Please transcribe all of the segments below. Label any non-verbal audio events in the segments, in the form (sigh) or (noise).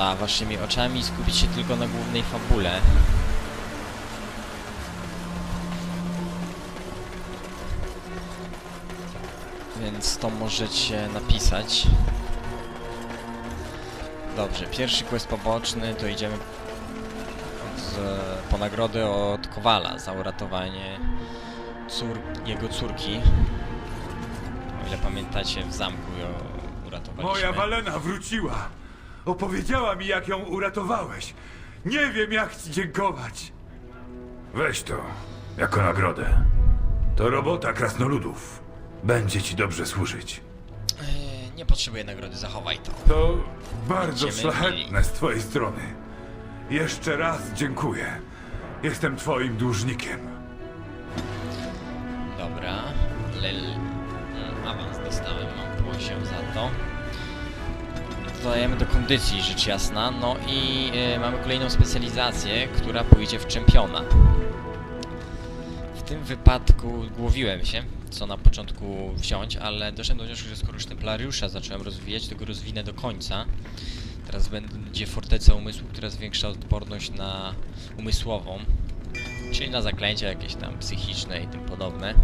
za waszymi oczami i skupić się tylko na głównej fabule. Więc to możecie napisać. Dobrze, pierwszy quest poboczny to idziemy z, po nagrodę od Kowala za uratowanie cór, jego córki. O ile pamiętacie, w zamku ją uratowaliśmy. Moja Walena wróciła. Opowiedziała mi, jak ją uratowałeś. Nie wiem, jak ci dziękować. Weź to, jako nagrodę. To robota krasnoludów. Będzie ci dobrze służyć. Eee, nie potrzebuję nagrody, zachowaj to. To bardzo Będziemy szlachetne z twojej strony. Jeszcze raz dziękuję. Jestem twoim dłużnikiem. Dobra. Lel... Mm, Awans dostałem, mam poziom za to. Dodajemy do kondycji, rzecz jasna. No i e, mamy kolejną specjalizację, która pójdzie w czempiona. W tym wypadku głowiłem się, co na początku wziąć, ale doszedłem do wniosku, że skoro już Templariusza zacząłem rozwijać, to go rozwinę do końca. Teraz będzie Forteca Umysłu, która zwiększa odporność na umysłową, czyli na zaklęcia jakieś tam psychiczne i tym podobne.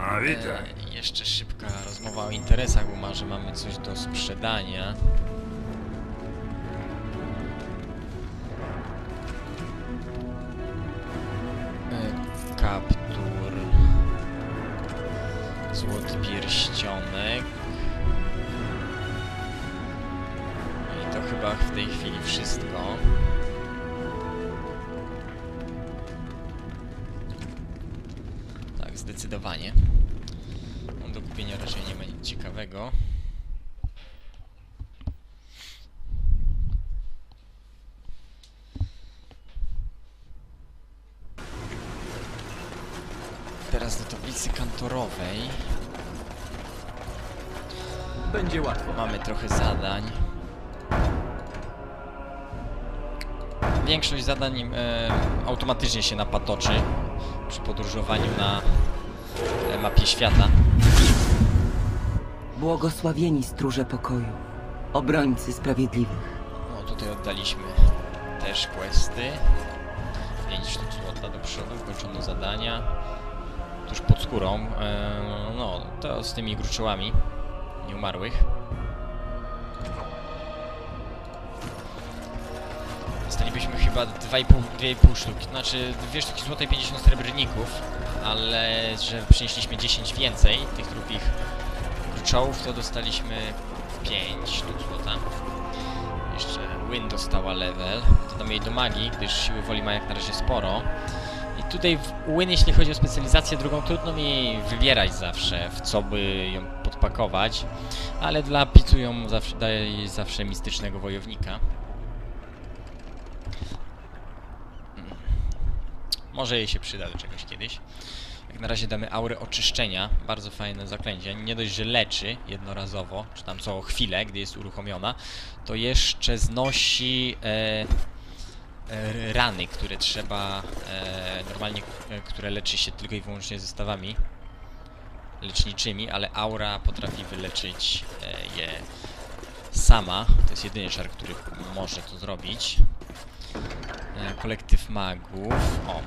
A. E, jeszcze szybka rozmowa o interesach, bo może mamy coś do sprzedania. E, kaptur. Złoty pierścionek. No I to chyba w tej chwili wszystko. Zdecydowanie. No, Do kupienia raczej nie ma nic ciekawego. Teraz do tablicy kantorowej. Będzie łatwo. Mamy trochę zadań. Większość zadań e, automatycznie się napatoczy przy podróżowaniu na mapie świata. Błogosławieni stróże pokoju, obrońcy sprawiedliwych. No tutaj oddaliśmy też questy. 5 sztuk złota do przodu, ukończono zadania. Tuż pod skórą, e, no to z tymi gruczołami nieumarłych. Dostalibyśmy chyba 2,5 2,5 sztuki, znaczy 2 sztuki złota i 50 srebrników, ale że przynieśliśmy 10 więcej tych trupich gruczołów, to dostaliśmy 5 sztuk złota. Jeszcze Win dostała level. Dodam jej do magii, gdyż siły woli ma jak na razie sporo. I tutaj Win, jeśli chodzi o specjalizację drugą, trudno mi wybierać zawsze, w co by ją podpakować. Ale dla Picu ją zawsze, daje zawsze mistycznego wojownika. Może jej się przyda do czegoś kiedyś. Jak na razie damy aurę oczyszczenia, bardzo fajne zaklęcie. Nie dość, że leczy jednorazowo, czy tam co chwilę, gdy jest uruchomiona, to jeszcze znosi e, e, rany, które trzeba e, normalnie, e, które leczy się tylko i wyłącznie zestawami leczniczymi, ale aura potrafi wyleczyć e, je sama. To jest jedyny czar, który może to zrobić. E, kolektyw magów. O,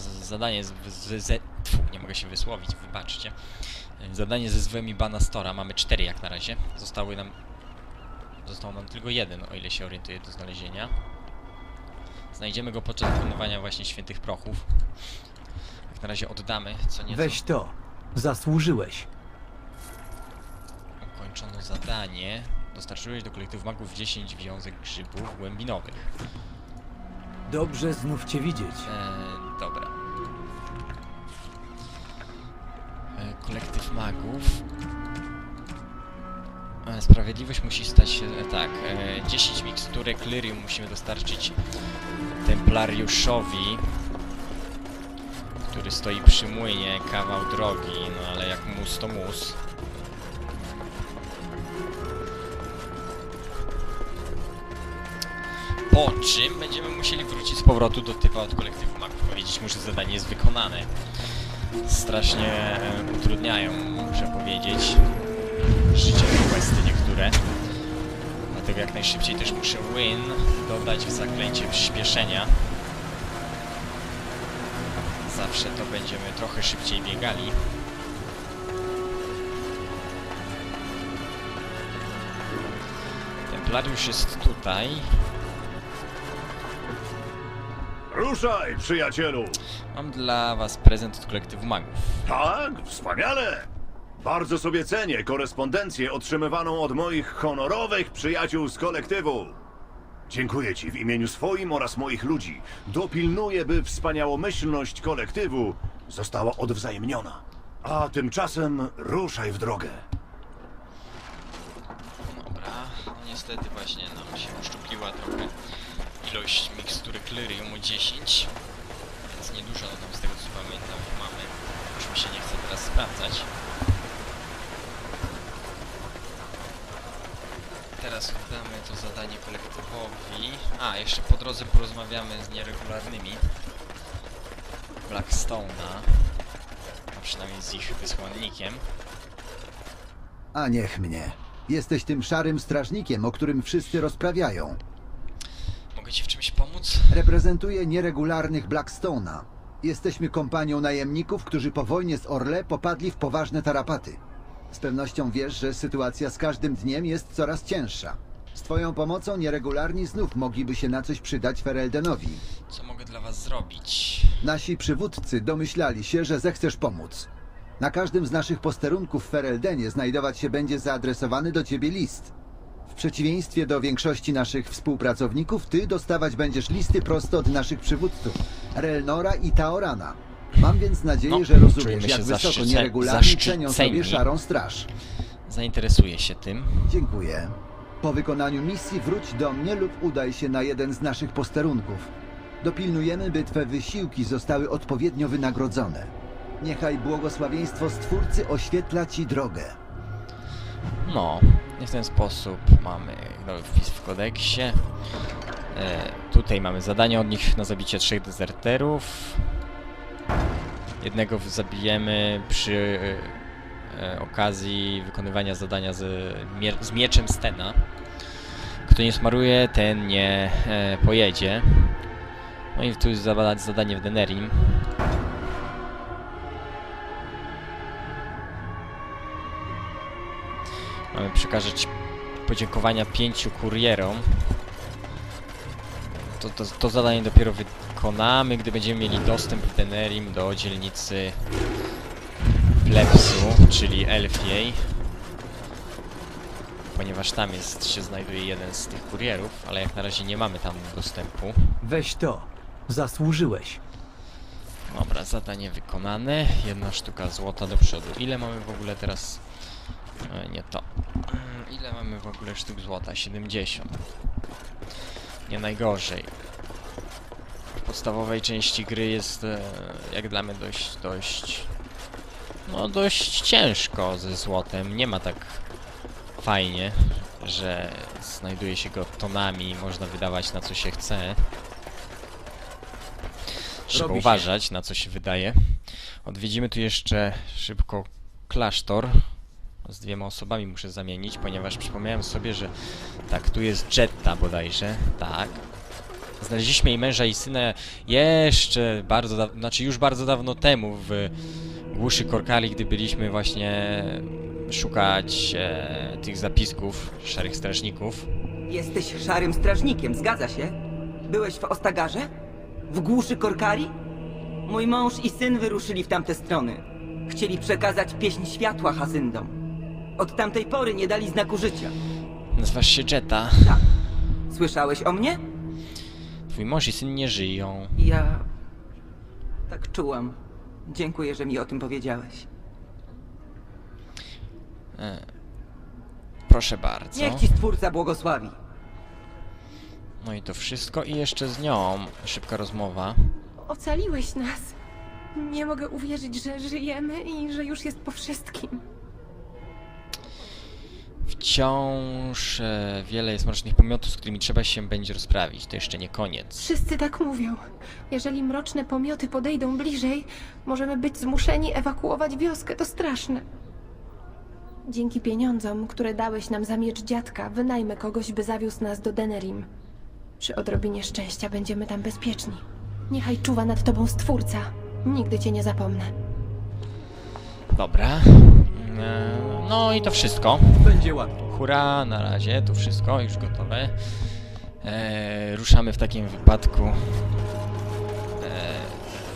zadanie z, z, z, tfu, nie mogę się wysłowić, wybaczcie. Zadanie ze zwymi Banastora. Mamy cztery jak na razie. Zostały nam Został nam tylko jeden, o ile się orientuję do znalezienia. Znajdziemy go podczas wykonywania właśnie świętych prochów. Jak na razie oddamy co nieco. Weź to. Zasłużyłeś. Ukończono zadanie. Dostarczyłeś do kolektywu magów 10 wiązek grzybów głębinowych. Dobrze znów cię widzieć. Eee, kolektyw magów. Eee, sprawiedliwość musi stać się... E, tak, e, 10 miksturek lyrium musimy dostarczyć Templariuszowi, który stoi przy młynie, kawał drogi, no ale jak mus to mus. Po czym będziemy musieli wrócić z powrotu do typa od kolektywu magów. Powiedzieć mu, że zadanie jest wykonane. Strasznie utrudniają, muszę powiedzieć, życie questy niektóre. Dlatego jak najszybciej też muszę win dodać w zaklęcie przyspieszenia. Zawsze to będziemy trochę szybciej biegali. Templariusz jest tutaj. Ruszaj, przyjacielu! Mam dla was prezent od kolektywu magów. Tak, wspaniale! Bardzo sobie cenię korespondencję otrzymywaną od moich honorowych przyjaciół z kolektywu. Dziękuję ci w imieniu swoim oraz moich ludzi. Dopilnuję, by wspaniałomyślność kolektywu została odwzajemniona. A tymczasem ruszaj w drogę. Dobra, niestety właśnie nam się uszczupliła trochę ilość mikstury Clyrium 10, więc niedużo no tam z tego co pamiętam mamy. Już mi się nie chce teraz sprawdzać. Teraz oddamy to zadanie kolektywowi. A, jeszcze po drodze porozmawiamy z nieregularnymi. Blackstone'a. A przynajmniej z ich wysłannikiem. A niech mnie. Jesteś tym szarym strażnikiem, o którym wszyscy rozprawiają. Mogę ci w czymś pomóc? Reprezentuję nieregularnych Blackstone'a. Jesteśmy kompanią najemników, którzy po wojnie z Orle popadli w poważne tarapaty. Z pewnością wiesz, że sytuacja z każdym dniem jest coraz cięższa. Z twoją pomocą nieregularni znów mogliby się na coś przydać Fereldenowi. Co mogę dla was zrobić? Nasi przywódcy domyślali się, że zechcesz pomóc. Na każdym z naszych posterunków w Fereldenie znajdować się będzie zaadresowany do ciebie list. W przeciwieństwie do większości naszych współpracowników, ty dostawać będziesz listy prosto od naszych przywódców, Relnora i Taorana. Mam więc nadzieję, No, że rozumiesz, jak wysoko zaszczyce- nieregularni cenią zaszczyceni. sobie szarą straż. Zainteresuję się tym. Dziękuję. Po wykonaniu misji wróć do mnie lub udaj się na jeden z naszych posterunków. Dopilnujemy, by twe wysiłki zostały odpowiednio wynagrodzone. Niechaj błogosławieństwo Stwórcy oświetla ci drogę. No, i w ten sposób mamy nowy wpis w kodeksie. E, tutaj mamy zadanie od nich na zabicie trzech dezerterów. Jednego zabijemy przy e, e, okazji wykonywania zadania z, mie z mieczem Stena. Kto nie smaruje, ten nie e, pojedzie. No i tu jest zada- zadanie w Denerim. Mamy przekazać podziękowania pięciu kurierom. To, to, to zadanie dopiero wykonamy, gdy będziemy mieli dostęp w Denerim do dzielnicy Plepsu, czyli Elfiej. Ponieważ tam jest, się znajduje jeden z tych kurierów, ale jak na razie nie mamy tam dostępu. Weź to. Zasłużyłeś. Dobra, zadanie wykonane. Jedna sztuka złota do przodu. Ile mamy w ogóle teraz? E, nie to. Mm, Ile mamy w ogóle sztuk złota? 70. Nie najgorzej. W podstawowej części gry jest, e, jak dla mnie, dość, dość... No, dość ciężko ze złotem. Nie ma tak fajnie, że znajduje się go tonami i można wydawać na co się chce. Trzeba uważać, na co się wydaje. Odwiedzimy tu jeszcze szybko klasztor. Z dwiema osobami muszę zamienić, ponieważ przypomniałem sobie, że tak, tu jest Jetta bodajże, tak. Znaleźliśmy jej męża i syna jeszcze bardzo dawno, znaczy już bardzo dawno temu w głuszy Korkali, gdy byliśmy właśnie szukać e, tych zapisków szarych strażników. Jesteś szarym strażnikiem, zgadza się? Byłeś w Ostagarze? W głuszy Korkari? Mój mąż i syn wyruszyli w tamte strony. Chcieli przekazać pieśń światła Hazyndom. Od tamtej pory nie dali znaku życia. Nazywasz się Jetta. Tak. Słyszałeś o mnie? Twój mąż i syn nie żyją. Ja... Tak czułam. Dziękuję, że mi o tym powiedziałeś. Proszę bardzo. Niech ci Stwórca błogosławi. No i to wszystko i jeszcze z nią szybka rozmowa. Ocaliłeś nas. Nie mogę uwierzyć, że żyjemy i że już jest po wszystkim. Wciąż e, wiele jest mrocznych pomiotów, z którymi trzeba się będzie rozprawić. To jeszcze nie koniec. Wszyscy tak mówią. Jeżeli mroczne pomioty podejdą bliżej, możemy być zmuszeni ewakuować wioskę. To straszne. Dzięki pieniądzom, które dałeś nam za miecz dziadka, wynajmę kogoś, by zawiózł nas do Denerim. Przy odrobinie szczęścia będziemy tam bezpieczni. Niechaj czuwa nad tobą Stwórca. Nigdy cię nie zapomnę. Dobra. E, No i to wszystko. Będzie łatwo. Hurra, na razie, tu wszystko już gotowe. E, ruszamy w takim wypadku e,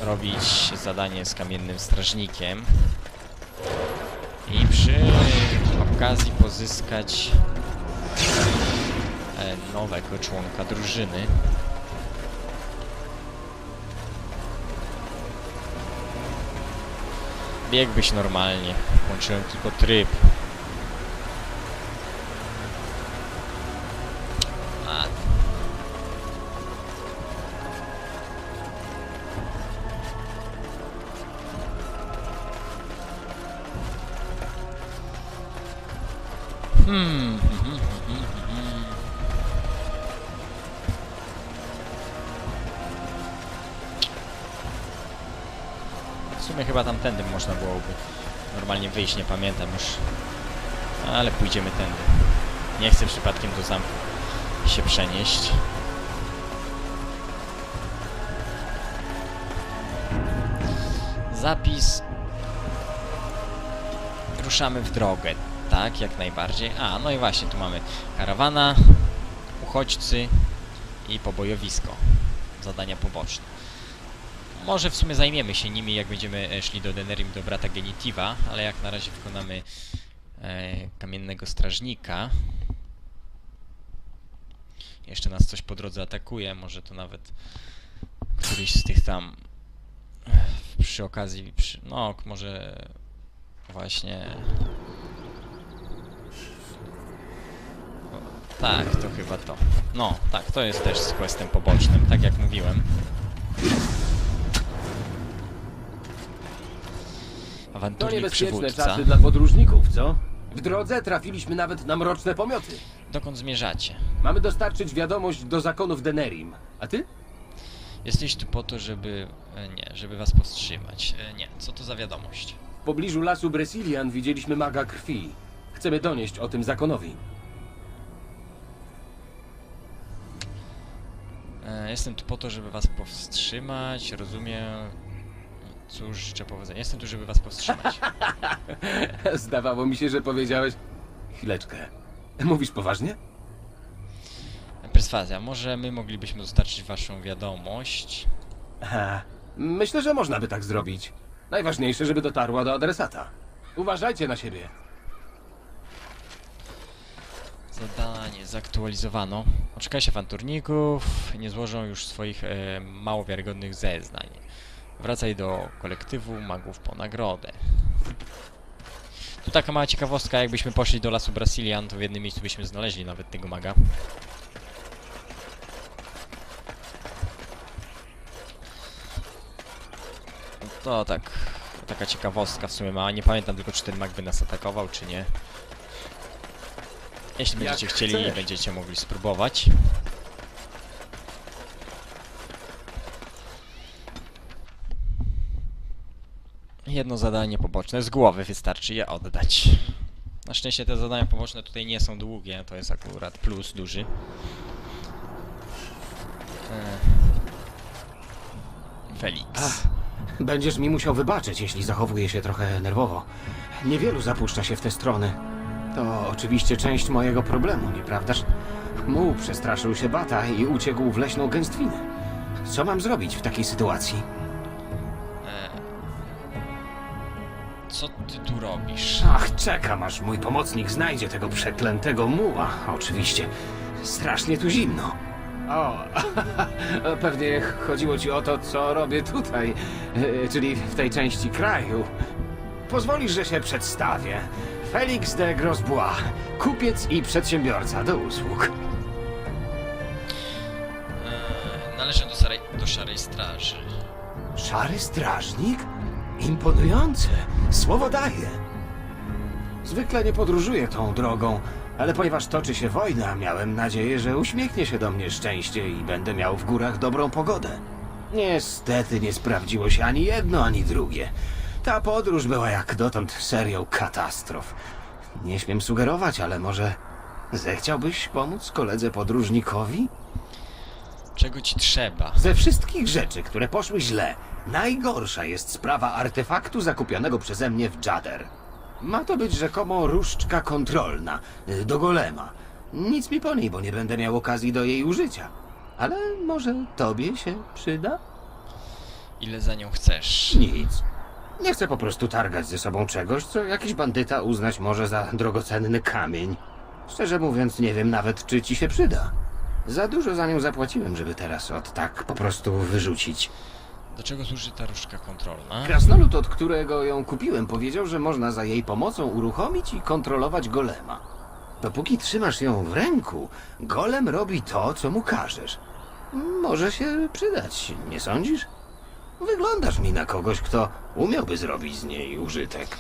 robić zadanie z kamiennym strażnikiem i przy okazji pozyskać e, nowego członka drużyny. Biegłbyś normalnie, włączyłem tylko tryb. A. Hmm. W sumie chyba tamtędy wyjść, nie pamiętam już. Ale pójdziemy tędy. Nie chcę przypadkiem do zamku się przenieść. Zapis. Ruszamy w drogę. Tak, jak najbardziej. A, no i właśnie, tu mamy karawana, uchodźcy i pobojowisko. Zadania poboczne. Może w sumie zajmiemy się nimi, jak będziemy e, szli do Denerim, do brata Genitiwa, ale jak na razie wykonamy e, kamiennego strażnika. Jeszcze nas coś po drodze atakuje, może to nawet któryś z tych tam e, przy okazji, przy, no może właśnie... Tak, to chyba to. No, tak, to jest też z questem pobocznym, tak jak mówiłem. To Awanturnik niebezpieczne przywódca. czasy dla podróżników, co? W drodze trafiliśmy nawet na mroczne pomioty. Dokąd zmierzacie? Mamy dostarczyć wiadomość do zakonów Denerim. A ty? Jesteś tu po to, żeby... e, Nie, żeby was powstrzymać. E, Nie, co to za wiadomość? W pobliżu lasu Bresilian widzieliśmy maga krwi. Chcemy donieść o tym zakonowi. E, Jestem tu po to, żeby was powstrzymać, rozumiem... Cóż, życzę powodzenia. Jestem tu, żeby was powstrzymać. (laughs) Zdawało mi się, że powiedziałeś... Chwileczkę. Mówisz poważnie? Perswazja, może my moglibyśmy dostarczyć waszą wiadomość. Myślę, że można by tak zrobić. Najważniejsze, żeby dotarła do adresata. Uważajcie na siebie. Zadanie zaktualizowano. Oczekajcie awanturników, nie złożą już swoich e, mało wiarygodnych zeznań. Wracaj do kolektywu magów po nagrodę. Tu taka mała ciekawostka, jakbyśmy poszli do lasu Brasilian, to w jednym miejscu byśmy znaleźli nawet tego maga. To tak, taka ciekawostka w sumie mała. Nie pamiętam tylko, czy ten mag by nas atakował, czy nie. Jeśli Jak będziecie chcieli, chcesz. będziecie mogli spróbować. Jedno zadanie poboczne z głowy wystarczy je oddać. Na szczęście te zadania poboczne tutaj nie są długie, to jest akurat plus duży. E. Felix. Będziesz mi musiał wybaczyć, jeśli zachowuję się trochę nerwowo. Niewielu zapuszcza się w te strony. To oczywiście część mojego problemu, nieprawdaż? Mu przestraszył się bata i uciekł w leśną gęstwinę. Co mam zrobić w takiej sytuacji? Co ty tu robisz? Ach, czekam aż mój pomocnik znajdzie tego przeklętego muła. Oczywiście. Strasznie tu zimno. O, (laughs) pewnie chodziło ci o to, co robię tutaj, e, czyli w tej części kraju. Pozwolisz, że się przedstawię. Felix de Grosbois, kupiec i przedsiębiorca do usług. E, należę do, szarej, do szarej straży. Szary strażnik? Imponujące. Słowo daję. Zwykle nie podróżuję tą drogą, ale ponieważ toczy się wojna, miałem nadzieję, że uśmiechnie się do mnie szczęście i będę miał w górach dobrą pogodę. Niestety nie sprawdziło się ani jedno, ani drugie. Ta podróż była jak dotąd serią katastrof. nie śmiem sugerować, ale może zechciałbyś pomóc koledze podróżnikowi? Czego ci trzeba? Ze wszystkich rzeczy, które poszły źle, najgorsza jest sprawa artefaktu zakupionego przeze mnie w Jader. Ma to być rzekomo różdżka kontrolna y, do golema. Nic mi po niej, bo nie będę miał okazji do jej użycia. Ale może tobie się przyda? Ile za nią chcesz? Nic. Nie chcę po prostu targać ze sobą czegoś, co jakiś bandyta uznać może za drogocenny kamień. Szczerze mówiąc, nie wiem nawet, czy ci się przyda. Za dużo za nią zapłaciłem, żeby teraz od tak po prostu wyrzucić. Do czego służy ta różdżka kontrolna? Krasnolud, od którego ją kupiłem, powiedział, że można za jej pomocą uruchomić i kontrolować golema. Dopóki trzymasz ją w ręku, golem robi to, co mu każesz. Może się przydać, nie sądzisz? Wyglądasz mi na kogoś, kto umiałby zrobić z niej użytek.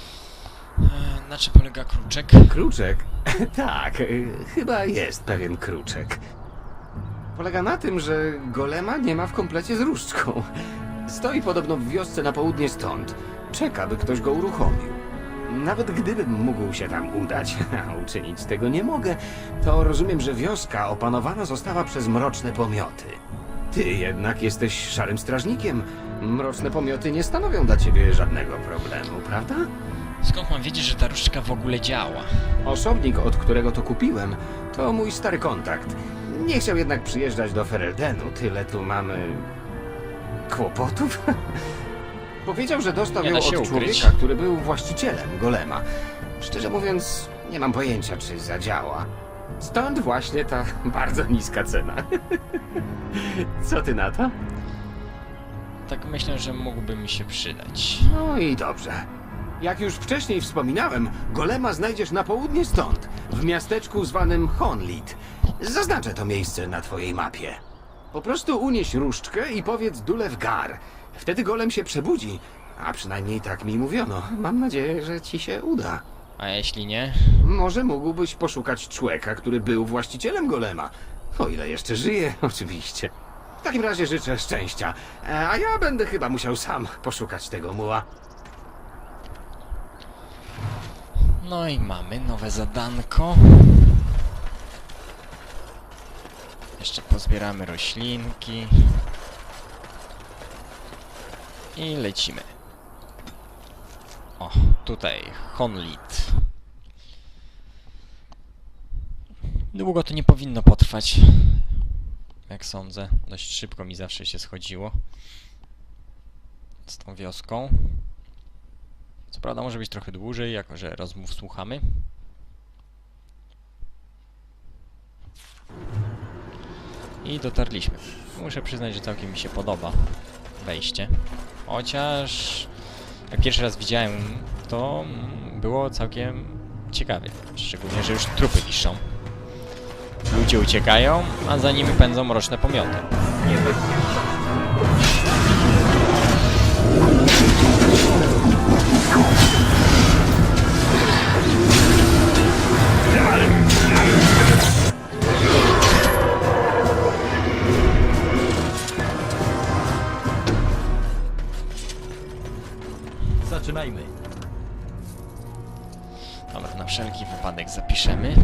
E, Na czym polega kruczek? Kruczek? (laughs) tak, y, chyba jest pewien kruczek. Polega na tym, że golema nie ma w komplecie z różdżką. Stoi podobno w wiosce na południe stąd. Czeka, by ktoś go uruchomił. Nawet gdybym mógł się tam udać, (laughs) a uczynić tego nie mogę, to rozumiem, że wioska opanowana została przez mroczne pomioty. Ty jednak jesteś szarym strażnikiem. Mroczne pomioty nie stanowią dla ciebie żadnego problemu, prawda? Skąd mam wiedzieć, że ta różdżka w ogóle działa? Osobnik, od którego to kupiłem, to mój stary kontakt. Nie chciał jednak przyjeżdżać do Fereldenu. Tyle tu mamy... kłopotów? (laughs) Powiedział, że dostał Nie ją da się od ukryć. człowieka, który był właścicielem golema. Szczerze mówiąc, nie mam pojęcia, czy zadziała. Stąd właśnie ta (laughs) bardzo niska cena. (laughs) Co ty na to? Tak myślę, że mógłby mi się przydać. No i dobrze. Jak już wcześniej wspominałem, golema znajdziesz na południe stąd, w miasteczku zwanym Honlit. Zaznaczę to miejsce na twojej mapie. Po prostu unieś różdżkę i powiedz Dulew Gar. Wtedy golem się przebudzi, a przynajmniej tak mi mówiono. Mam nadzieję, że ci się uda. A jeśli nie? Może mógłbyś poszukać człowieka, który był właścicielem golema. O ile jeszcze żyje, (laughs) oczywiście. W takim razie życzę szczęścia, E, a ja będę chyba musiał sam poszukać tego muła. No i mamy nowe zadanko. Jeszcze pozbieramy roślinki. I lecimy. O, tutaj Honlit. Długo to nie powinno potrwać. Jak sądzę. Dość szybko mi zawsze się schodziło. Z tą wioską. Co prawda może być trochę dłużej, jako że rozmów słuchamy. I dotarliśmy. Muszę przyznać, że całkiem mi się podoba wejście. Chociaż jak pierwszy raz widziałem, to było całkiem ciekawie. Szczególnie, że już trupy niszczą. Ludzie uciekają, a za nimi pędzą mroczne pomioty. Zaczynajmy. Dobra, na wszelki wypadek zapiszemy.